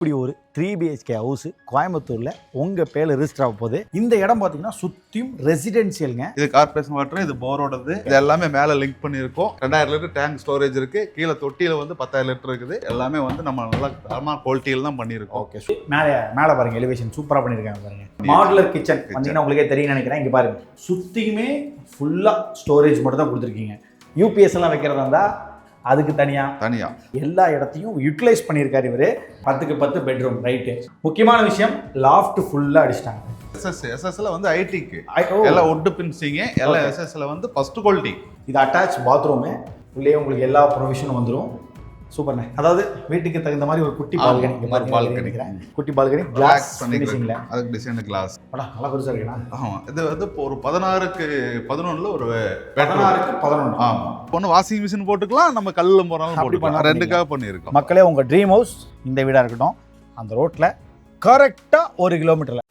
இப்படி ஒரு three BHK house கோயம்புத்தூர்ல உங்க பேர்ல ரிஜிஸ்டர் ஆக போகுது. இந்த இடம் பார்த்தீங்கன்னா சுத்தியும் ரெசிடென்சியலுங்க இது கார்பரேஷன் வாட்டர் இது போரோடது இது எல்லாமே மேல லிங்க் பண்ணியிருக்கோம். ரெண்டாயிரம் லிட்டர் டேங்க் ஸ்டோரேஜ் இருக்கு. கீழே தொட்டியில வந்து பத்தாயிரம் லிட்டர் இருக்குது. எல்லாமே வந்து நம்ம நல்லா தரமா குவாலிட்டியில் தான் பண்ணியிருக்கோம். ஓகே மேலே மேலே பாருங்க எலிவேஷன் சூப்பரா பண்ணியிருக்காங்க பாருங்க. மாடுலர் கிச்சன் வந்தீங்கன்னா உங்களுக்கே தெரியும் நினைக்கிறேன். இங்க பாருங்க. சுத்தியுமே ஃபுல்லா ஸ்டோரேஜ் மட்டும் தான் கொடுத்துருக்கீங்க. யூபிஎஸ் எல்லாம் வைக்கிறதா இருந்தா அதுக்கு தனியா? தனியா. எல்லா இடத்தையும் யூட்டிலைஸ் பண்ணியிருக்காரு இவரு. பத்துக்கு பத்து பெட்ரூம் ரைட்டு முக்கியமான விஷயம் லாஃப்ட் ஃபுல்லா அடிச்சிட்டாங்க. எஸ்எஸ் எஸ்எஸ்ல வந்து ஐடிக்கு எல்லாம் ஒட்டு பின்சிங்க எல்லாம் எஸ்எஸ்ல வந்து ஃபர்ஸ்ட் குவாலிட்டி இது அட்டாச் பாத்ரூமு உள்ளே உங்களுக்கு எல்லா ப்ரொவிஷனும் வந்துடும் சூப்பர்ண்ணே அதாவது வீட்டுக்கு தகுந்த மாதிரி ஒரு குட்டி பால்கனி ஒரு balcony. குட்டி பால்கனி கிளாஸ் ஃபினிஷிங்ல அதுக்கு டிசைன் கிளாஸ் அடா நல்லா பெருசா இருக்குண்ணா ஆமா இது வந்து இப்போ ஒரு பதினாறுக்கு பதினொன்னுல ஒரு பதினாறுக்கு பதினொன்று ஆமா. ஒன்று வாஷிங் மிஷின் போட்டுக்கலாம் நம்ம கல்லுல அப்படி போட்டுக்கலாம். ரெண்டுக்காக பண்ணியிருக்கோம். மக்களே உங்க ட்ரீம் ஹவுஸ் இந்த வீடா இருக்கட்டும் அந்த ரோட்ல கரெக்டா ஒரு கிலோமீட்டர்ல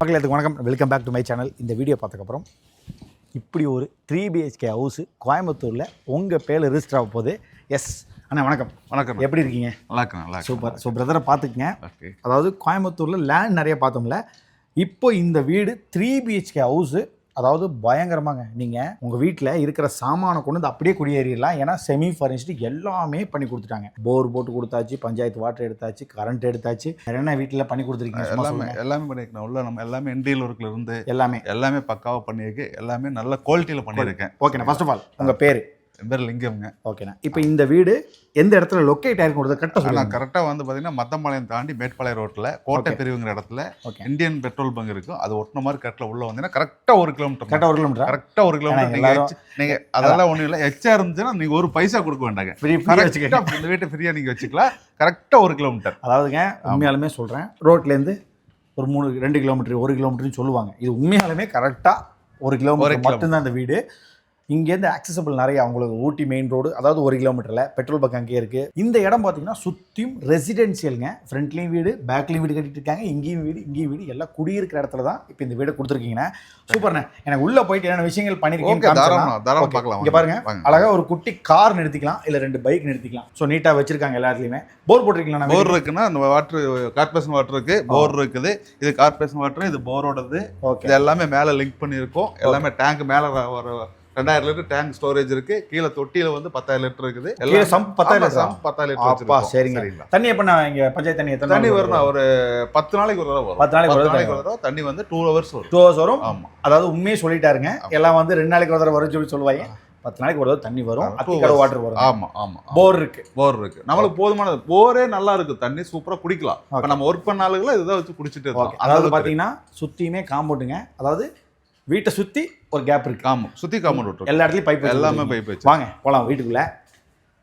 மக்களுக்கு வணக்கம். Welcome back to my channel இந்த வீடியோ பார்த்ததுக்கப்புறம் இப்படி ஒரு த்ரீ பிஹெச்கே ஹவுஸ் கோயம்புத்தூரில் உங்கள் பேரில் ரிஜிஸ்டர் ஆக போகுது. எஸ் அண்ணா வணக்கம். வணக்கம். எப்படி இருக்கீங்க? இருக்கு நல்லா சூப்பர் ஸோ பிரதரை பார்த்துக்குங்க. அதாவது கோயம்புத்தூரில் லேண்ட் நிறைய பார்த்தோம்ல. இப்போ இந்த வீடு த்ரீ பிஹெச்கே ஹவுஸு அதாவது பயங்கரமாங்க. நீங்கள் உங்கள் வீட்டில் இருக்கிற சாமானை கொண்டு வந்து அப்படியே குடியேறிடலாம். ஏன்னா செமி ஃபர்னிஷ்டு எல்லாமே பண்ணி கொடுத்துட்டாங்க. போர் போட்டு கொடுத்தாச்சு பஞ்சாயத்து வாட்டர் எடுத்தாச்சு கரண்ட் எடுத்தாச்சு. வேற என்ன வீட்டில் பண்ணி கொடுத்துருக்கீங்க? எல்லாமே. எல்லாமே பண்ணியிருக்கேன். உள்ள நம்ம எல்லாமே இண்டியல் ஒர்க்ல இருந்து எல்லாமே. எல்லாமே பக்காவா பண்ணியிருக்கு. எல்லாமே நல்ல குவாலிட்டியில பண்ணியிருக்கேன். ஓகேண்ணா ஃபர்ஸ்ட் ஆஃப் ஆல் உங்கள் பேர்? லிங்கம்ங்க ஓகேண்ணா. இப்போ இந்த வீடு எந்த இடத்துல லொக்கேட் ஆயிருக்கும் கரெக்டாக சொல்லுங்க. கரெக்டாக வந்து பார்த்தீங்கன்னா மத்தம்பாளையம் தாண்டி மேட்டுப்பாளையம் ரோட்டில் கோட்டை. பிரிவுங்கிற இடத்துல ஓகே இந்தியன் பெட்ரோல் பங்க் இருக்கும் அது ஒட்டின மாதிரி கரெக்டாக உள்ள வந்தீங்கன்னா கரெக்டாக ஒரு கிலோமீட்டர் கரெக்டாக ஒரு கிலோமீட்டர் கரெக்டாக ஒரு கிலோமீட்டர் நீங்கள் நீங்கள் அதெல்லாம் ஒன்றும் இல்லை. எச்சா இருந்துச்சுன்னா நீங்கள் ஒரு பைசா கொடுக்க வேண்டாங்க. கரெக்டாக இந்த வீட்டை ஃப்ரீயாக நீங்கள் வச்சுக்கலாம். கரெக்டாக ஒரு கிலோமீட்டர் அதாவதுங்க உண்மையாலுமே சொல்கிறேன் ரோட்லேருந்து ஒரு மூணு ரெண்டு கிலோமீட்டர் ஒரு கிலோமீட்டர்னு சொல்லுவாங்க. இது உண்மையாலுமே கரெக்டாக ஒரு கிலோமீட்டர். மட்டும்தான் இந்த வீடு. இங்கேருந்து ஆக்சசபிள் நிறைய அவங்களுக்கு ஊட்டி மெயின் ரோடு அதாவது ஒரு கிலோமீட்டரில் பெட்ரோல் பங்க் அங்கேயே இருக்குது இந்த இடம் பார்த்தீங்கன்னா சுற்றியும் ரெசிடென்சியலுங்க ஃப்ரண்ட்லேயும் வீடு பேக்லேயும் வீடு கட்டிட்டு இருக்காங்க. இங்கேயும் வீடு இங்கேயும் வீடு. எல்லாம் குடியிருக்கிற இடத்துல தான் இப்போ இந்த வீடு கொடுத்துருக்கீங்கண்ணே சூப்பர்ண்ணே. எனக்கு உள்ளே போயிட்டு என்னென்ன விஷயங்கள் பண்ணியிருக்கீங்க இங்க பாருங்க. வாங்க. அழகா ஒரு குட்டி கார் நிறுத்திக்கலாம். இல்ல ரெண்டு பைக் நிறுத்திக்கலாம். ஸோ நீட்டா வச்சிருக்காங்க எல்லா இடத்துலயுமே போர் போட்டிருக்கீங்களா போர் இருக்குன்னா அந்த வாட்டர் கார்பரேஷன் வாட்டர் இருக்கு. போர் இருக்குது. இது கார்பரேஷன் வாட்டர் இது போரோடது ஓகே இது எல்லாமே மேல லிங்க் பண்ணியிருக்கோம். எல்லாமே டேங்க் மேல ஒரு ரெண்டாயிரம் லிட்டர் டேங்க் ஸ்டோரேஜ் இருக்கு. கீழே தொட்டியில வந்து பத்தாயிரம் லிட்டர் இருக்குது. கீழே சம்ப் பத்தாயிரம் பத்தாயிரம் லிட்டர். சரிங்க தண்ணி எப்ப நான் இங்க பஞ்சாயத்து தண்ணி தண்ணி வரும் ஒரு பத்து நாளைக்கு ஒரு தடவை பத்து நாளைக்கு ஒரு தடவை தண்ணி வந்து டூ ஹவர்ஸ் வரும். டூ ஹவர்ஸ் வரும். ஆமா. அதாவது உண்மையே சொல்லிட்டாருங்க. எல்லாம் வந்து ரெண்டு நாளைக்கு ஒரு தடவை வரும்னு சொல்லி சொல்லுவாங்க. பத்து நாளைக்கு ஒரு தடவை தண்ணி வரும். hours. வாட்டர் வரும். ஆமா ஆமா போர் இருக்கு. போர் இருக்கு. நம்மளுக்கு போதுமான போரே நல்லா இருக்கு. தண்ணி சூப்பரா குடிக்கலாம். இப்ப. நம்ம ஒர்க் பண்ண ஆளுகளை இதை வச்சு குடிச்சிட்டு இருக்கோம் அதாவது பாத்தீங்கன்னா சுத்தியுமே காம்பவுண்டுங்க அதாவது வீட்டை சுத்தி ஒரு கேப் இருக்கு. ஆமா சுத்தி காமன் விட்டுரும் எல்லா இடத்துலயும் பைப் எல்லாமே பைப் வச்சு வாங்க போலாம் வீட்டுக்குள்ள.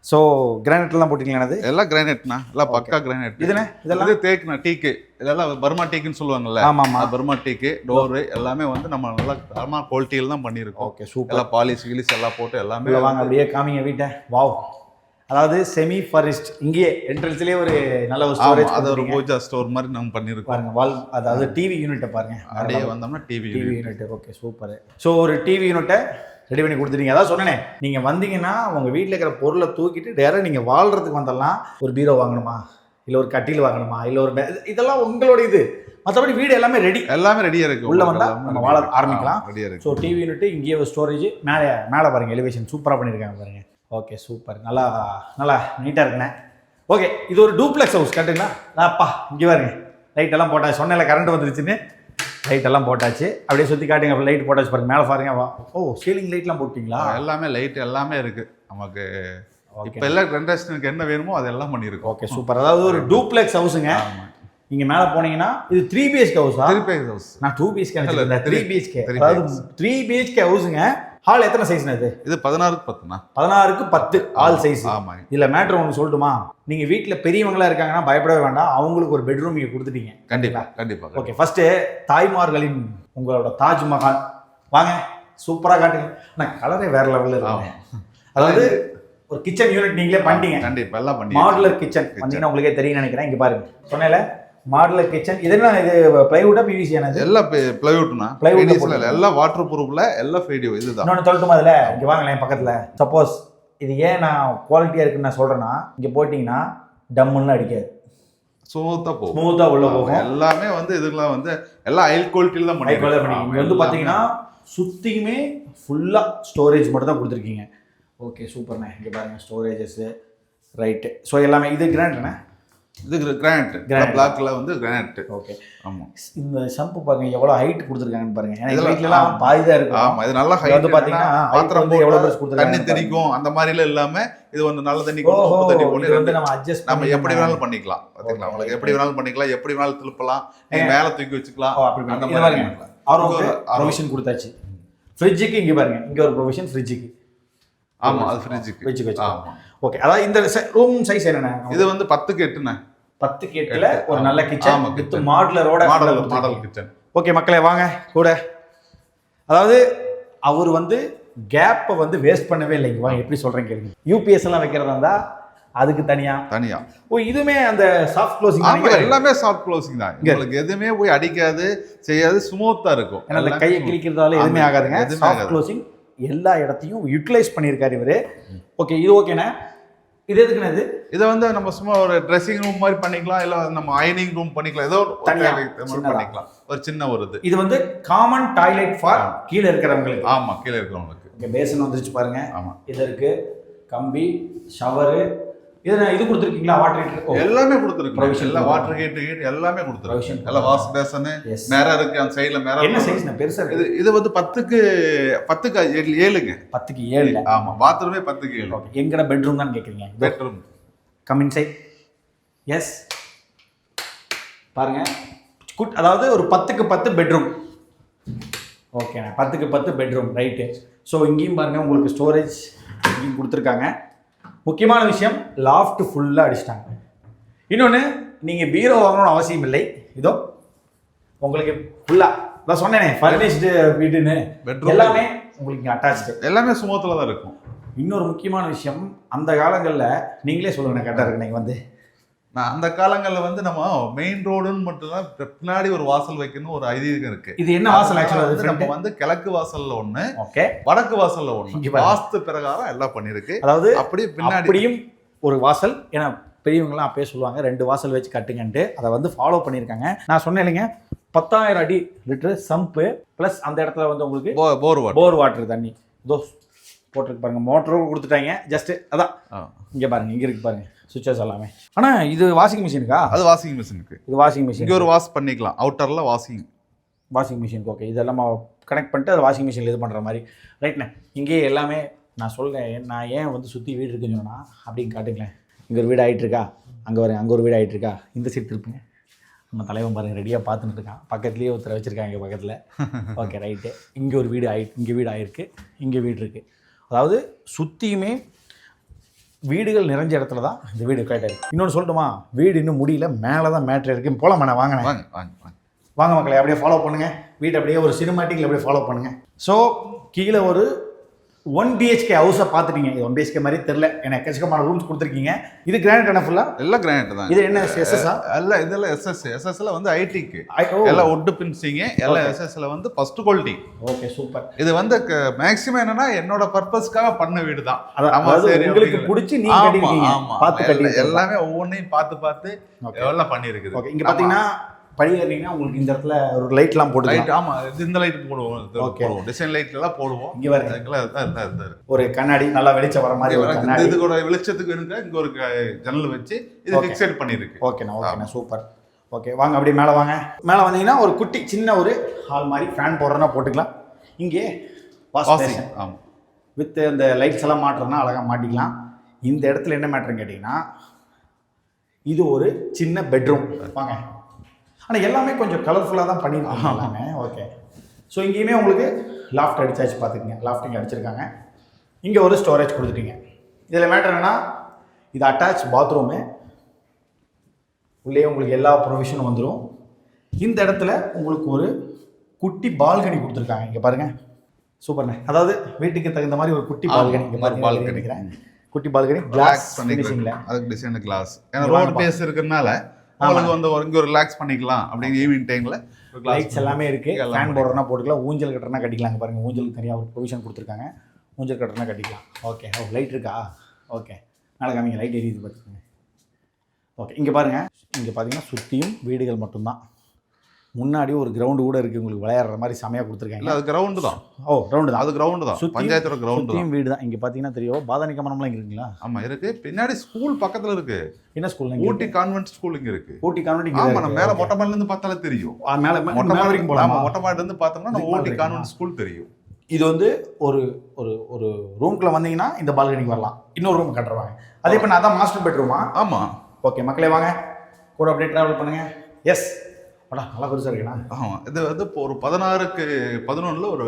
ஸோ கிரானைட்லாம் போட்டிங்களா அது எல்லாம் கிரானைட்னா எல்லாம் பக்கா கிரானைட் இதுனே இதெல்லாம்? இது தேக்குனா டீக்கு. இதெல்லாம் பர்மா டீக்குன்னு சொல்லுவாங்கல்ல. ஆமா ஆமா அது பர்மா டீக்கு டோரு எல்லாமே வந்து நம்ம நல்லா தரமா குவாலிட்டியில் தான் பண்ணியிருக்கோம். ஓகே சூப்பர் எல்லாம் பாலிஷ் கிலிஸ் எல்லாம் போட்டு எல்லாமே வாங்க அப்படியே காமிங்க வீட்டை. வாவ் அதாவது செமி ஃபாரஸ்ட் இங்கேயே என்ட்ரன்ஸ்லயே ஒரு நல்ல ஒரு ஸ்டோரேஜ் அது ஒரு பூஜா ஸ்டோர் மாதிரி நம்ம பண்ணியிருக்கோம் பாருங்க வால் அதாவது டிவி யூனிட்டை பாருங்க. அப்படியே வந்தோம்னா TV TV unit okay super so ஒரு டிவி யூனிட்டை ரெடி பண்ணி கொடுத்துட்டீங்க. அதான் சொன்னேனே நீங்க வந்தீங்கன்னா உங்க வீட்டில் இருக்கிற பொருளை தூக்கிட்டு டேரக்ட் நீங்க வாழ்றதுக்கு வந்தெல்லாம் ஒரு பீரோ வாங்கணுமா? இல்ல ஒரு கட்டில் வாங்கணுமா? இல்ல ஒரு இதெல்லாம் உங்களோட இது. மற்றபடி வீடு எல்லாமே ரெடி எல்லாமே ரெடியா இருக்கு. உள்ள வந்தா நம்ம வாழ ஆரம்பிக்கலாம். ரெடியா இருக்கு. ஸோ டிவி யூனிட் இங்கேயே ஒரு ஸ்டோரேஜ் மேலே மேலே பாருங்க எலிவேஷன் சூப்பராக பண்ணியிருக்காங்க பாருங்க. ஓகே சூப்பர் நல்லா நல்லா நீட்டாக இருக்குண்ணே. ஓகே இது ஒரு டூப்ளெக்ஸ் ஹவுஸ் கட்டுங்களா அப்பா இங்கே பாருங்க. லைட் எல்லாம் போட்டாச்சு. சொன்னேன்ல கரண்ட் வந்துருச்சுன்னு. லைட் எல்லாம் போட்டாச்சு. அப்படியே சுற்றி காட்டுங்க லைட் போட்டாச்சு பாருங்க. மேலே பாருங்க வா. ஓ சீலிங் லைட்லாம் போட்டிங்களா? எல்லாமே லைட் எல்லாமே இருக்கு. நமக்கு இப்ப எல்லாம் ஜென்ரேஷனுக்கு என்ன வேணுமோ அதெல்லாம் பண்ணியிருக்கோம். ஓகே சூப்பர் அதாவது ஒரு டூப்ளெக்ஸ் ஹவுஸுங்க. நீங்கள் மேலே போனீங்கன்னா இது த்ரீ பிஹெச்கே ஹவுஸா திருப்பி ஹவுஸ் நான் டூ பிஹெச்கே த்ரீ பிஹெச்கே அதாவது த்ரீ பிஹெச்கே ஹவுஸுங்க ஹால் எத்தனை சைஸ்னு இது? இது பதினாறுக்கு பத்துனா பதினாறுக்கு பத்து ஆல் சைஸ் ஆமா இதுல மேட்ரு ஒன்று சொல்லட்டுமா? நீங்க வீட்ல பெரியவங்களா இருக்காங்கன்னா பயப்படவே வேண்டாம். அவங்களுக்கு ஒரு பெட்ரூம் நீங்க கொடுத்துட்டீங்க. கண்டிப்பா கண்டிப்பா ஓகே ஃபர்ஸ்ட் தாய்மார்களின் உங்களோட தாஜ்மஹால். வாங்க சூப்பரா காட்டுங்க. நான் கலரே வேற லெவல்ல ஆமா. இருக்கு அதாவது ஒரு கிச்சன் யூனிட் நீங்களே பண்ணிட்டீங்க. கண்டிப்பா எல்லாம் பண்ணி மாடுலர் கிச்சன் வந்தீங்கன்னா உங்களுக்கே தெரியும் நினைக்கிறேன். இங்க பாருங்க. சொன்னேல மாடலர் கிச்சன். இது என்ன இது? பிளைவுட்டா பிவிசி என்னது எல்லாம் பிளைவுட்னா இல்ல எல்லாம் வாட்டர் ப்ரூஃப்ல எல்லாம் ஃபேடியோ இதுதான். இன்னொன்று சொல்லட்டுமா அதில்? இங்கே வாங்களேன் பக்கத்தில். சப்போஸ் இது ஏன் நான் குவாலிட்டியாக இருக்குன்னு நான் சொல்கிறேன்னா இங்கே போட்டிங்கன்னா டம்முன்னு அடிக்காது. ஸ்மூத்தா போகும். ஸ்மூத்தாக உள்ள போகும். எல்லாமே வந்து இதுக்கெல்லாம் வந்து எல்லாம் ஹை குவாலிட்டியில தான் பண்ணிருக்காங்க. இங்கே வந்து பார்த்தீங்கன்னா சுற்றியுமே ஃபுல்லாக ஸ்டோரேஜ் மட்டும் தான் கொடுத்துருக்கீங்க. ஓகே சூப்பர்ண்ணே இங்கே பாருங்க ஸ்டோரேஜஸ்ஸு ரைட்டு ஸோ எல்லாமே இது கிராண்ட்ண்ணே இது கிரானைட். பிளாக்ல வந்து கிரானைட் ஓகே ஆமா. இந்த ஷம்பு பாருங்க எவ்வளோ ஹைட் கொடுத்துருக்காங்கன்னு பாருங்க. ஏன்னா இதெல்லாம் வீட்லலாம். பாதி தான் இருக்கும். ஆமா இது நல்லா ஹைட் வந்து பார்த்தீங்கன்னா height பாத்திரம் வந்து எவ்வளோ போட்டா பெருசு கொடுத்துருக்காங்க தண்ணி தெறிக்கும் அந்த மாதிரிலாம் இல்லாம இது வந்து நல்ல தண்ணி உப்பு தண்ணி வந்து ரெண்டு- நம்ம அட்ஜஸ்ட் நம்ம எப்படி வேணாலும் பண்ணிக்கலாம். பாத்தீங்களா. உங்களுக்கு எப்படி வேணாலும் பண்ணிக்கலாம். எப்படி வேணாலும் திருப்பலாம். நீங்க மேல தூக்கி வச்சுக்கலாம். அந்த மாதிரி RO. ப்ரொவிஷன் கொடுத்தாச்சு. ஃப்ரிட்ஜுக்கு இங்கே பாருங்க. இங்கே ஒரு ப்ரொவிஷன் ஃப்ரிட்ஜுக்கு ஆமா அது ஃப்ரிட்ஜுக்கு வச்சு ஆமா. ஓகே அதாவது இந்த ரூம் சைஸ் என்னண்ணே? இது வந்து பத்துக்கு எட்டுண்ணே. பத்து கேட்டில் ஒரு நல்ல கிச்சன் வித். மாடலரோட மாடல் மாடல் கிச்சன் ஓகே மக்களே வாங்க கூட. அதாவது அவர் வந்து கேப்பை வந்து வேஸ்ட் பண்ணவே இல்லைங்க. வாங்க எப்படி சொல்கிறேன் கேளுங்க. யூபிஎஸ் எல்லாம் வைக்கிறதா இருந்தா அதுக்கு தனியா. தனியா. ஓ இதுமே அந்த சாஃப்ட் க்ளோசிங் ஆமா எல்லாமே சாஃப்ட் க்ளோசிங் தான். உங்களுக்கு எதுவுமே போய் அடிக்காது செய்யாது ஸ்மூத்தா இருக்கும். அந்த கையை. கிழிக்கிறதால எதுவுமே ஆகாதுங்க. சாஃப்ட். க்ளோசிங் எல்லா இடத்தையும் யூட்டிலைஸ் பண்ணியிருக்காரு இவரு. ஓகே இது ஓகேண்ணே இது எதுக்குண்ணே இது? இதை வந்து நம்ம சும்மா ஒரு ட்ரெஸ்ஸிங் ரூம் மாதிரி பண்ணிக்கலாம் இல்ல நம்ம அயனிங் ரூம் பண்ணிக்கலாம். ஏதோ. பண்ணிக்கலாம். ஒரு சின்ன ஒரு இது. இது வந்து காமன் டாய்லெட் ஃபார் கீழே இருக்கிறவங்களுக்கு. ஆமா கீழே இருக்கிறவங்களுக்கு. ஓகே பேசன் வந்துருச்சு பாருங்க. ஆமா. இது கம்பி ஷவரு இது நான் இது கொடுத்துருக்கீங்களா? வாட்டர் ஹீட்டர் எல்லாமே கொடுத்துருக்கு எல்லாம். வாட்டர் ஹீட் ஹீட் எல்லாமே கொடுத்துருக்கு எல்லாம் வாஷ் பேசனு நேரம் இருக்கு அந்த சைடுல நேரம் என்ன சைஸ் நான் பெருசா இது இது வந்து பத்துக்கு பத்துக்கு ஏழு- ஏழுங்க. பத்துக்கு ஏழுல ஆமா பாத்ரூமே பத்துக்கு ஏழு. ஓகே எங்கட பெட்ரூம் தான் கேட்குறீங்க பெட்ரூம் கம் இன்சைட் எஸ் பாருங்க. குட் அதாவது ஒரு பத்துக்கு பத்து பெட்ரூம் ஓகேண்ணா பத்துக்கு பத்து பெட்ரூம் ரைட்டு ஸோ இங்கேயும் பாருங்க உங்களுக்கு ஸ்டோரேஜ் இங்கேயும் கொடுத்துருக்காங்க. முக்கியமான விஷயம் லாஃப்ட் ஃபுல்லாக அடிச்சிட்டாங்க. இன்னொன்று நீங்கள் பீரோ வாங்கணும்னு அவசியம் இல்லை. இதோ உங்களுக்கு ஃபுல்லாக நான் சொன்னேனே ஃபர்னிஷ்டு வீடுன்னு. எல்லாமே உங்களுக்கு அட்டாச்சு எல்லாமே சுமத்துல தான் இருக்கும். இன்னொரு முக்கியமான விஷயம் அந்த காலங்களில் நீங்களே சொல்லுங்க கரெக்டாக இருக்கு நீங்கள் வந்து. நான் அந்த காலங்கள்ல வந்து நம்ம மெயின் ரோடுன்னு மட்டும் தான் பின்னாடி ஒரு வாசல் வைக்கணும் ஒரு ஐதீகம் இருக்கு. இது என்ன வாசல் ஆக்சுவலாக நம்ம வந்து கிழக்கு வாசல்ல ஒண்ணு ஓகே. வடக்கு வாசல்ல பாருங்க. வாஸ்து பிரகாரம் எல்லாம் பண்ணிருக்கு அதாவது அப்படியே பின்னாடி ஒரு வாசல் ஏன்னா பெரியவங்களாம் அப்பயே சொல்லுவாங்க ரெண்டு வாசல் வச்சு கட்டுங்கன்ட்டு. அதை வந்து ஃபாலோ பண்ணியிருக்காங்க. நான் சொன்னேன் இல்லைங்க பத்தாயிரம் அடி லிட்டரு சம்பு ப்ளஸ் அந்த இடத்துல வந்து உங்களுக்கு போர் வாட்டர். போர் வாட்டர் தண்ணி. இதோ போட்டிருக்கு பாருங்க. மோட்டரும் கொடுத்துட்டாங்க. ஜஸ்ட் அதான். இங்கே பாருங்க இங்கே இருக்கு பாருங்க. சுவிச்சஸ் எல்லாமே. ஆனால் இது வாஷிங் மிஷினுக்கா அது வாஷிங் மிஷினுக்கு இது வாஷிங் மிஷின் இங்க ஒரு வாஷ் பண்ணிக்கலாம். அவுட்டர்ல வாஷிங் வாஷிங் மிஷினுக்கு ஓகே இதெல்லாம் கனெக்ட் பண்ணிட்டு அதை வாஷிங் மிஷினில் இது பண்ணுற மாதிரி. ரைட்ண்ணே இங்கேயே எல்லாமே நான் சொல்கிறேன் நான் ஏன் வந்து சுற்றி வீடு இருக்குன்னு சொன்னா அப்படின்னு காட்டுங்களேன். இங்கே ஒரு வீடு ஆயிட்டு இருக்கா? அங்கே வரேன். அங்கே ஒரு வீடு ஆயிட்டு இருக்கா? இந்த சைடு திருப்புங்க. நம்ம தலைவன் பாருங்க ரெடியாக பார்த்துட்டு இருக்கான். பக்கத்துலேயே ஒருத்தர் வச்சுருக்காங்க பக்கத்தில். ஓகே ரைட்டு இங்கே ஒரு வீடு ஆயி இங்கே வீடு ஆயிருக்கு. இங்கே வீடு இருக்குது அதாவது சுற்றியுமே வீடுகள் நிறைஞ்ச இடத்துல தான் இந்த வீடு இருக்குது இன்னொன்று சொல்லட்டுமா? வீடு இன்னும் முடியல. மேலே தான் மேட்ரு இருக்குது போலாமா வாங்கினேன் வாங்க வாங்க வாங்க வாங்க. மக்களை அப்படியே ஃபாலோ பண்ணுங்க. வீட்டை அப்படியே ஒரு சினிமாட்டிக்கில் அப்படியே ஃபாலோ பண்ணுங்க. ஸோ கீழே ஒரு ஒன் பிஹெச்கே ஹவுஸை பார்த்துட்டீங்க. இது ஒன் பிஹெச்கே மாதிரி தெரில எனக்கு எக்கச்சக்கமான ரூம்ஸ் கொடுத்துருக்கீங்க. இது கிரானைட் என்ன ஃபுல்லாக எல்லாம் கிரானைட் தான். இது என்ன எஸ்எஸ்ஆ எல்லாம் இதெல்லாம் எஸ்எஸ் எஸ்எஸ்ல வந்து ஐடிக்கு எல்லாம் ஒட்டு பின்சிங்க எல்லாம் எஸ்எஸ்ல வந்து ஃபர்ஸ்ட் குவாலிட்டி ஓகே சூப்பர் இது வந்து மேக்ஸிமம் என்னன்னா என்னோட பர்பஸ்க்காக பண்ண வீடு தான். உங்களுக்கு. பிடிச்சி நீங்க. பார்த்து எல்லாமே ஒவ்வொன்றையும் பார்த்து பார்த்து. எல்லாம் பண்ணியிருக்குது. ஓகே இங்கே பார்த்தீங்கன்னா படி ஏறிங்கன்னா உங்களுக்கு இந்த இடத்துல ஒரு லைட்லாம் போட்டு லைட் ஆமா இது இந்த லைட் போடுவோம். போடுவோம். டிசைன் லைட் எல்லாம் போடுவோம். இங்கே இதுதான் இருக்கு. ஒரு கண்ணாடி நல்லா வெளிச்சம் வர மாதிரி ஒரு இந்த கண்ணாடி. இது கூட வெளிச்சத்துக்கு இருக்க இங்க ஒரு ஜன்னல் வச்சு இது. ஃபிக்ஸட் பண்ணிருக்கு ஓகேண்ணா ஓகேண்ணா சூப்பர் ஓகே வாங்க அப்படியே மேலே வாங்க. மேலே வந்தீங்கன்னா ஒரு குட்டி சின்ன ஒரு ஹால் மாதிரி ஃபேன் போடுறதுனா போட்டுக்கலாம். இங்கே வாஷ் வாஷிங் பேஷன் ஆமா. வித் இந்த லைட்ஸ் எல்லாம் மாட்டுறதுனா அழகாக மாட்டிக்கலாம். இந்த இடத்துல என்ன மேட்ருன்னு கேட்டிங்கன்னா இது ஒரு சின்ன பெட்ரூம் வாங்க. ஆனால் எல்லாமே கொஞ்சம் கலர்ஃபுல்லாக தான் பண்ணியிருக்காங்க எல்லாமே. ஓகே ஸோ இங்கேயுமே உங்களுக்கு லாஃப்ட் அடிச்சாச்சு பார்த்துக்குங்க. லாஃப்ட் இங்கே அடிச்சிருக்காங்க. இங்கே ஒரு ஸ்டோரேஜ் கொடுத்துட்டீங்க. இதில் மேட்ரு என்னன்னா இது அட்டாச் பாத்ரூமு உள்ளே உங்களுக்கு எல்லா ப்ரொவிஷனும் வந்துடும் இந்த இடத்துல உங்களுக்கு ஒரு குட்டி பால்கனி கொடுத்துருக்காங்க. இங்கே பாருங்க. சூப்பர்ண்ணே அதாவது வீட்டுக்கு தகுந்த மாதிரி ஒரு குட்டி பால்கனி இங்கே balcony. நினைக்கிறேன் குட்டி பால்கனி கிளாஸ் பண்ணிக்கலாம் அதுக்கு டிசைன் கிளாஸ் ஏன்னா ரோடு. பேஸ் இருக்கறனால அவங்களுக்கு வந்து ஒரு- இங்க ரிலாக்ஸ் பண்ணிக்கலாம் அப்படின்னு ஈவினிங் டைம்ல லைட்ஸ் எல்லாமே இருக்கு. எல்லாம் ஃபேன் போடுறதுனா போட்டுக்கலாம். ஊஞ்சல் கட்டுறனா கட்டிக்கலாங்க பாருங்க. ஊஞ்சலுக்கு தனியாக ஒரு ப்ரொவிஷன் கொடுத்துருக்காங்க. ஊஞ்சல் கட்டுறனா கட்டிக்கலாம். ஓகே ஓ லைட் இருக்கா? ஓகே நாளைக்கு காமிங்க. லைட் எரியுது பார்த்துக்கோங்க ஓகே இங்கே பாருங்க. இங்கே பார்த்தீங்கன்னா சுற்றியும் வீடுகள் மட்டும்தான். முன்னாடி ஒரு கிரவுண்டு கூட இருக்குது உங்களுக்கு விளையாடுற மாதிரி செமையாக கொடுத்துருக்காங்க. அது கிரவுண்ட் தான். ஓ கிரவுண்டு தான். அது கிரவுண்ட் தான். பஞ்சாயத்தோட கிரவுண்ட் வீடு தான். இங்கே பார்த்தீங்கன்னா தெரியும். பாதானி கமனம்லாம் இங்கே இருக்குங்களா? ஆமா இருக்கு. பின்னாடி ஸ்கூல் பக்கத்துல இருக்கு. என்ன ஸ்கூல் ஊட்டி கான்வென்ட் ஸ்கூல் இங்க இருக்கு. ஊட்டி கான்வென்ட் ஆமா இங்கே நம்ம மேல மொட்டை பார்த்தாலே தெரியும். மேலே மொட்டை மாடி வரைக்கும் போகலாமா மொட்டை மாடில இருந்து பார்த்தோம்னா நம்ம ஊட்டி கான்வென்ட் ஸ்கூல் தெரியும். இது வந்து ஒரு ஒரு ஒரு ரூம்குள்ளே வந்தீங்கன்னா இந்த பால்கனிக்கு வரலாம். இன்னொரு ரூம் கட்டுருவாங்க அதே இப்போ நான் தான் மாஸ்டர் பெட்ரூமா ஆமா. ஓகே மக்களே வாங்க. கூட அப்படியே ட்ராவல் பண்ணுங்க. எஸ் அடா நல்லா பெருசாக இருக்குண்ணா ஆமா இது வந்து இப்போ ஒரு பதினாறுக்கு பதினொன்னுல ஒரு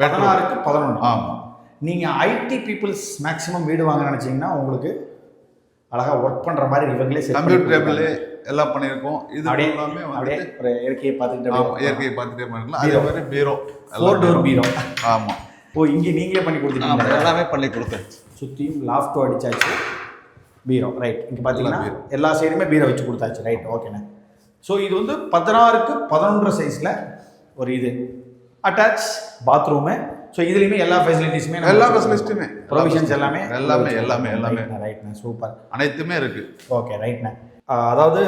பதினாறுக்கு பதினொன்று ஆமா. நீங்கள் ஐடி பீப்புள்ஸ் மேக்ஸிமம் வீடு வாங்க நினச்சிங்கன்னா உங்களுக்கு அழகாக ஒர்க் பண்ணுற மாதிரி இவங்களே கம்ப்யூட்டர் டேபிள். எல்லாம் பண்ணியிருக்கோம். இது எல்லாமே அப்படியே ஒரு இயற்கையை பார்த்துக்கிட்டு ஆமா அப்படியே இயற்கையை பார்த்துட்டே பண்ணிக்கலாம் அதே மாதிரி பீரோ ஃபோர் டோர் பீரோ ஆமா. ஓ இங்கே நீங்களே பண்ணி கொடுத்துருக்கீங்க எல்லாமே பண்ணி கொடுத்தேன் சுற்றியும் லாஃப்டோ அடிச்சாச்சு. பீரோ ரைட் இங்கே பார்த்தீங்கன்னா எல்லா சைடுமே பீரோ வச்சு கொடுத்தாச்சு. ரைட் ஓகேண்ணே ஸோ இது வந்து பதினாறுக்கு பதினொன்றரை சைஸில் ஒரு இது. அட்டாச் பாத்ரூமு ஸோ இதுலேயுமே எல்லா ஃபெசிலிட்டிஸுமே எல்லா ஃபெசிலிட்டியுமே ப்ரொவிஷன்ஸ் எல்லாமே எல்லாமே எல்லாமே எல்லாமே. ரைட்ண்ணே சூப்பர் அனைத்துமே இருக்கு. ஓகே ரைட்ண்ணே அதாவது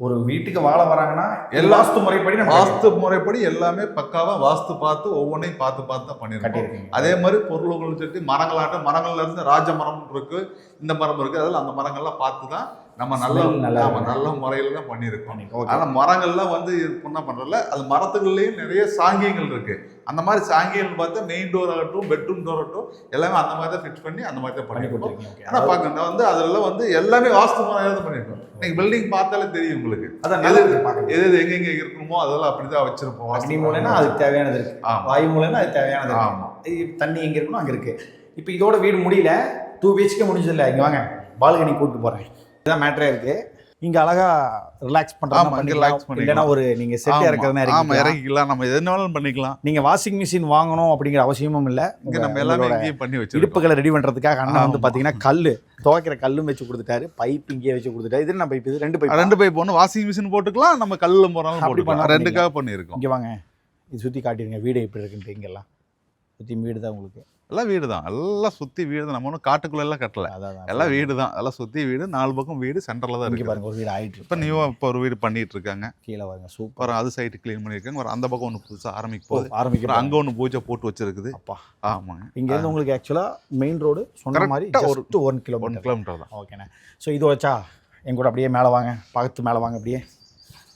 ஒரு வீட்டுக்கு வாழ வராங்கன்னா எல்லா- வாஸ்து முறைப்படி வாஸ்து முறைப்படி எல்லாமே பக்காவா வாஸ்து பார்த்து ஒவ்வொன்றையும் பார்த்து பார்த்து தான் கட்டியிருக்கீங்க. அதே மாதிரி பொருள்கள் சுற்றி மரங்களாட்டம் மரங்கள்ல இருந்து ராஜ மரம் இருக்கு இந்த மரம் இருக்கு அதில் அந்த மரங்கள்லாம் பார்த்து தான் நம்ம நல்ல Smell நல்லா முறையில தான் பண்ணியிருக்கோம். பண்ணிருக்கோம். ஓகே ஆனா மரங்கள்லாம் வந்து இது பண்ண பண்றதுல அது மரத்துகள்லயும் நிறைய சாங்கியங்கள் இருக்கு. அந்த மாதிரி சாங்கியங்கள் பார்த்தா மெயின் டோர் ஆகட்டும் பெட்ரூம் டோர் ஆகட்டும் எல்லாமே அந்த மாதிரி தான் ஃபிக்ஸ் பண்ணி அந்த மாதிரி தான் பண்ணி பண்ணிருக்கோம் கொடுத்துருக்கீங்க. ஓகே ஆனா பாக்க வந்து அதெல்லாம் வந்து எல்லாமே வாஸ்து முறையில தான் பண்ணிருக்கோம் நீங்க பில்டிங் பார்த்தாலே தெரியும் உங்களுக்கு. அதான் எது எது எங்க எங்க இருக்கணுமோ அதெல்லாம் அப்படிதான் வச்சிருப்போம் வாஸ்து அக்னி மூலைனா அதுக்கு தேவையானது இருக்கு. ஆமா. வாயு மூலைனா அது தேவையானது இருக்கு. ஆமா. இது தண்ணி எங்கே இருக்கணும் அங்கே இருக்குது இப்போ இதோட வீடு முடியல. டூ பிஹெச்கே முடிஞ்சதில்ல. இங்கே வாங்க. பால்கனி கூப்பிட்டு போகிறேன் இதுதான் மேட்டரே இருக்குது இங்கே அழகா ரிலாக்ஸ் இங்க பண்ணுறாங்க பண்ணிக்கலாம். இல்லைன்னா ஒரு நீங்கள் செட் இறக்குறதுனா ஆமா இறக்கிக்கலாம் நம்ம எது வேணாலும் பண்ணிக்கலாம். நீங்கள் வாஷிங் மிஷின் வாங்கணும் அப்படிங்கிற அவசியமும் இல்லை. இங்க நம்ம எல்லாமே இங்கேயே பண்ணி வச்சிருக்கோம். இடுப்புகளை ரெடி பண்ணுறதுக்காக அண்ணன் வந்து ஆமா. பார்த்தீங்கன்னா கல் துவைக்கிற கல்லும் வச்சு கொடுத்துட்டாரு. பைப் இங்கேயே வச்சு கொடுத்துட்டாரு. இது என்ன பைப் இது ரெண்டு பைப் ரெண்டு பைப் ஒன்று வாஷிங் மிஷின் போட்டுக்கலாம். நம்ம கல்லுல போறாலும் போட்டுக்கலாம். ரெண்டுக்காக பண்ணியிருக்கோம். இங்கே வாங்க. இது சுற்றி காட்டிடுங்க. வீடு எப்படி இருக்குன்ட்டு இங்கெல்லாம். சுற்றி வீடு தான் உங்களுக்கு. எல்லாம் வீடு தான். எல்லாம் சுத்தி வீடு தான். நம்ம ஒன்றும் காட்டுக்குள்ள எல்லாம் கட்டல. எல்லாம் வீடு தான். எல்லாம் சுத்தி வீடு நாலு பக்கம் வீடு சென்டர்ல தான் இங்கே இருக்கு பாருங்க ஒரு வீடு ஆயிட்டு இப்போ நியூவா இப்போ ஒரு வீடு பண்ணிட்டு இருக்காங்க. கீழே பாருங்க சூப்பர் அது சைட்டு க்ளீன் பண்ணியிருக்காங்க. ஒரு அந்த பக்கம் ஒன்று புதுசா ஆரம்பிக்க போகுது. ஆரம்பிக்க அப்புறம் அங்க ஒன்று பூஜை போட்டு வச்சிருக்குது. அப்பா. ஆமாங்க. இங்க இருந்து உங்களுக்கு ஆக்சுவலா மெயின் ரோடு சொன்ன மாதிரி ஒரு- just one one kilometre kilometre தான். ஓகேண்ணே ஸோ இது வச்சா என் கூட அப்படியே மேலே வாங்க. பக்கத்து மேலே வாங்க அப்படியே.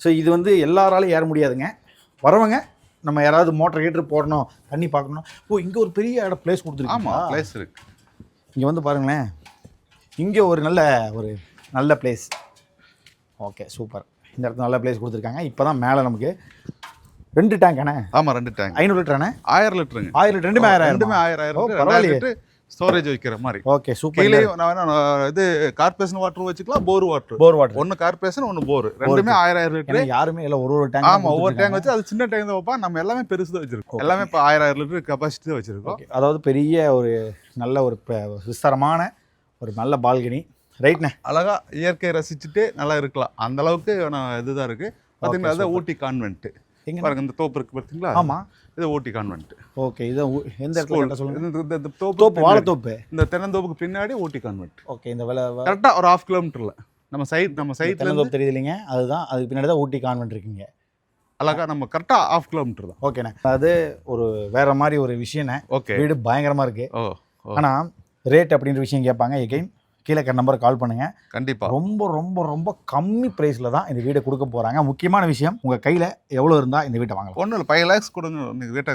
ஸோ இது வந்து எல்லாராலையும் ஏற முடியாதுங்க. வரவங்க நம்ம யாராவது மோட்டர் ஹீட்டர் போடணும் தண்ணி பார்க்கணும். ஓ இங்கே ஒரு பெரிய இடம் பிளேஸ் ஆமா கொடுத்துருக்கீங்க பிளேஸ் இருக்கு. இங்கே வந்து பாருங்களேன். இங்கே ஒரு நல்ல ஒரு நல்ல பிளேஸ் ஓகே சூப்பர் இந்த இடத்துல நல்ல பிளேஸ் கொடுத்துருக்காங்க. இப்போ தான் மேலே நமக்கு ரெண்டு டேங்காண்ணே ஆமா ரெண்டு டேங்க் ஐநூறு லிட்டராண்ணே ஆயிரம் லிட்டருங்க ஆயிரம் லிட்டர் ரெண்டுமே ஆயிரம் ரெண்டுமே ஆயிரம் ஆயிரம் ஸ்டோரேஜ் வைக்கிற மாதிரி. ஓகே சூப்பர் கீழே நான் இது கார்பரேஷன் வாட்டர் வச்சுக்கலாம் போர் வாட்டர் போர் வாட்டர் ஒன்னு கார்பரேஷன் ஒன்னு போர் ரெண்டுமே ஆயிரம் ஆயிரம் லிட்டர். யாருமே இல்லை ஒரு ஒரு டேங்க் ஆமா ஒவ்வொரு டேங்க் வச்சு அது சின்ன டேங்க் தான் வைப்பா நம்ம எல்லாமே பெருசு தான் வச்சிருக்கோம். எல்லாமே இப்போ ஆயிரம் ஆயிரம் லிட்டர் கெப்பாசிட்டி தான் வச்சிருக்கோம். அதாவது பெரிய ஒரு நல்ல ஒரு விஸ்தாரமான ஒரு நல்ல பால்கனி ரைட்ண்ணே அழகா இயற்கையை ரசிச்சுட்டு நல்லா இருக்கலாம். அந்த அளவுக்கு இதுதான் இருக்கு. பாத்தீங்கன்னா அதான் ஊட்டி கான்வென்ட் எங்க பாருங்க இந்த தோப்பு இருக்கு பார்த்தீங்களா ஆமாம் இது ஊட்டி கான்வென்ட் ஓகே இது எந்த இடத்துல கரெக்டாக சொல்லுங்க. இந்த தோப்பு தோப்பு. வாழைத்தோப்பு. இந்த தென்னந்தோப்புக்கு பின்னாடி ஊட்டி கான்வென்ட் ஓகே இந்த வேலை கரெக்டா ஒரு ஹாஃப் கிலோமீட்டர்ல நம்ம சைட் நம்ம இருந்து தென்னந்தோப்பு தெரியுது இல்லைங்க அதுதான். அதுக்கு பின்னாடி தான் ஊட்டி கான்வென்ட் இருக்கீங்க அழகா நம்ம கரெக்டா ஹாஃப் கிலோமீட்டர் தான். ஓகேண்ணே. அது ஒரு வேற மாதிரி ஒரு விஷயண்ணே ஓகே வீடு பயங்கரமாக இருக்கு. ஓ ஓ. ஆனால் ரேட் அப்படின்ற விஷயம் கேட்பாங்க எகைன் கீழே நம்பர் கால் பண்ணுங்க. கண்டிப்பா. ரொம்ப ரொம்ப ரொம்ப கம்மி ப்ரைஸில் தான் இந்த வீடை கொடுக்க போகிறாங்க முக்கியமான விஷயம் உங்கள் கையில் எவ்வளோ இருந்தால் இந்த வீட்டை வாங்கலாம். ஒன்றும் இல்லை ஃபைவ் லேக்ஸ் கொடுங்க நீங்கள் ரேட்டை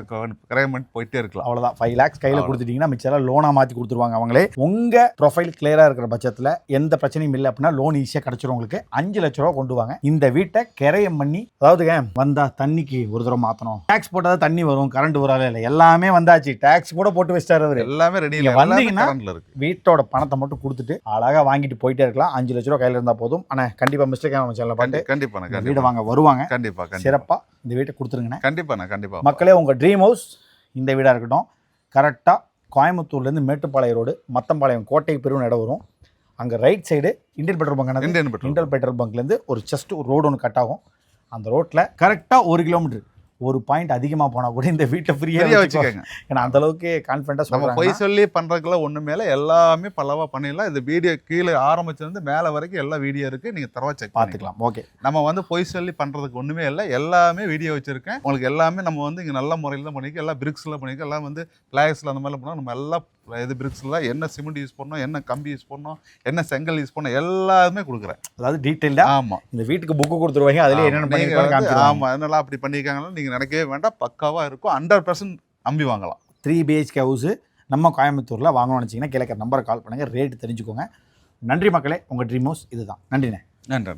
கிரைம் பண்ணிட்டு போயிட்டே இருக்கலாம். அவ்வளோதான் ஃபைவ் லேக்ஸ் கையில். கொடுத்துட்டீங்கன்னா மிச்சம் லோனாக மாற்றி கொடுத்துருவாங்க அவங்களே. உங்கள் ப்ரொஃபைல் கிளியராக இருக்கிற பட்சத்தில் எந்த பிரச்சனையும் இல்லை அப்படின்னா லோன் ஈஸியாக கிடச்சிரும் உங்களுக்கு. அஞ்சு லட்ச ரூபா கொண்டு வாங்க. இந்த வீட்டை கிரயம் பண்ணி அதாவதுங்க வந்தா தண்ணிக்கு ஒரு தடவை மாற்றணும் டேக்ஸ் போட்டால் தண்ணி வரும் கரண்ட் வராது இல்லை. எல்லாமே வந்தாச்சு. டேக்ஸ் கூட போட்டு வச்சிட்டாரு எல்லாமே ரெடி வந்தீங்கன்னா- வீட்டோட பணத்தை மட்டும் கொடுத்துட்டு அழகாக வாங்கிட்டு போயிட்டே இருக்கலாம். அஞ்சு லட்ச ரூபா கையில் இருந்தால் போதும். ஆனால் கண்டிப்பாக மிஸ்டேக் நம்ம சேனலில் பார்த்து கண்டி- கண்டிப்பாண்ணா இந்த வீடை வாங்க வருவாங்க. கண்டிப்பா கண்டிப்பா. சிறப்பாக இந்த வீட்டை கொடுத்துருங்கண்ணே. கண்டிப்பாண்ணா கண்டிப்பா. மக்களே உங்கள் ட்ரீம் ஹவுஸ் இந்த வீடாக இருக்கட்டும். கரெக்டாக கோயம்புத்தூர்லேருந்து மேட்டுப்பாளையம் ரோடு மத்தம்பாளையம் கோட்டை பெருவன் இடம் வரும். அங்கே right side Indian petrol bunk Indian petrol petrol பங்க்லேருந்து ஒரு ஜஸ்ட் ரோடு ஒன்று கட் ஆகும். அந்த ரோட்டில் கரெக்டாக ஒரு கிலோமீட்டர் ஒரு பாயிண்ட் அதிகமாக போனால் கூட இந்த வீட்டில் ஃப்ரீயாக ஃப்ரீயா வச்சுக்கோ. வச்சுக்கோங்க. ஏன்னா அந்த அளவுக்கு கான்ஃபிடண்ட்டாக நம்ம சொல்கிறாங்க பொய் சொல்லி பண்றதுக்குலாம் ஒண்ணுமே இல்லை. எல்லாமே பல்லவா பண்ணிடலாம். இந்த வீடியோ கீழே ஆரம்பிச்சிருந்து மேலே வரைக்கும் எல்லா வீடியோ இருக்கு. நீங்க தரவா செக் பார்த்துக்கலாம். ஓகே நம்ம வந்து பொய் சொல்லி பண்றதுக்கு ஒண்ணுமே இல்லை. எல்லாமே வீடியோ வச்சிருக்கேன். உங்களுக்கு எல்லாமே நம்ம வந்து இங்க நல்ல முறையில் தான் பண்ணிக்க எல்லாம் பிரிக்ஸ்ல பண்ணிக்க எல்லாம் வந்து பிளாக்ஸ்ல அந்த மாதிரிலாம் பண்ணோம். நம்ம எல்லாம் இது பிரிக்ஸ்ல என்ன சிமெண்ட் யூஸ் பண்ணோம் என்ன கம்பி யூஸ் பண்ணோம் என்ன செங்கல் யூஸ் பண்ணோம் எல்லாமே கொடுக்குறேன். அதாவது டீட்டெயில்டாக ஆமா. இந்த வீட்டுக்கு புக்கு கொடுத்துருவாங்க அதில். என்னென்ன நீங்க பண்ணிருக்காங்க வந்து, காமிச்சிருவாங்க. ஆமா என்னெல்லாம் அப்படி பண்ணியிருக்காங்கன்னு நீங்க நினைக்கவே வேண்டாம். பக்காவா இருக்கும். ஹண்ட்ரட் பர்சன்ட் நம்பி வாங்கலாம். த்ரீ பிஹெச்கே ஹவுஸு நம்ம கோயம்புத்தூரில் வாங்கணும்னு நினச்சிங்கன்னா கிழக்க நம்பரை கால் பண்ணுங்கள் ரேட்டு தெரிஞ்சுக்கோங்க. நன்றி மக்களே. உங்கள் ட்ரீம் ஹவுஸ் இதுதான். நன்றிண்ணே. நன்றி.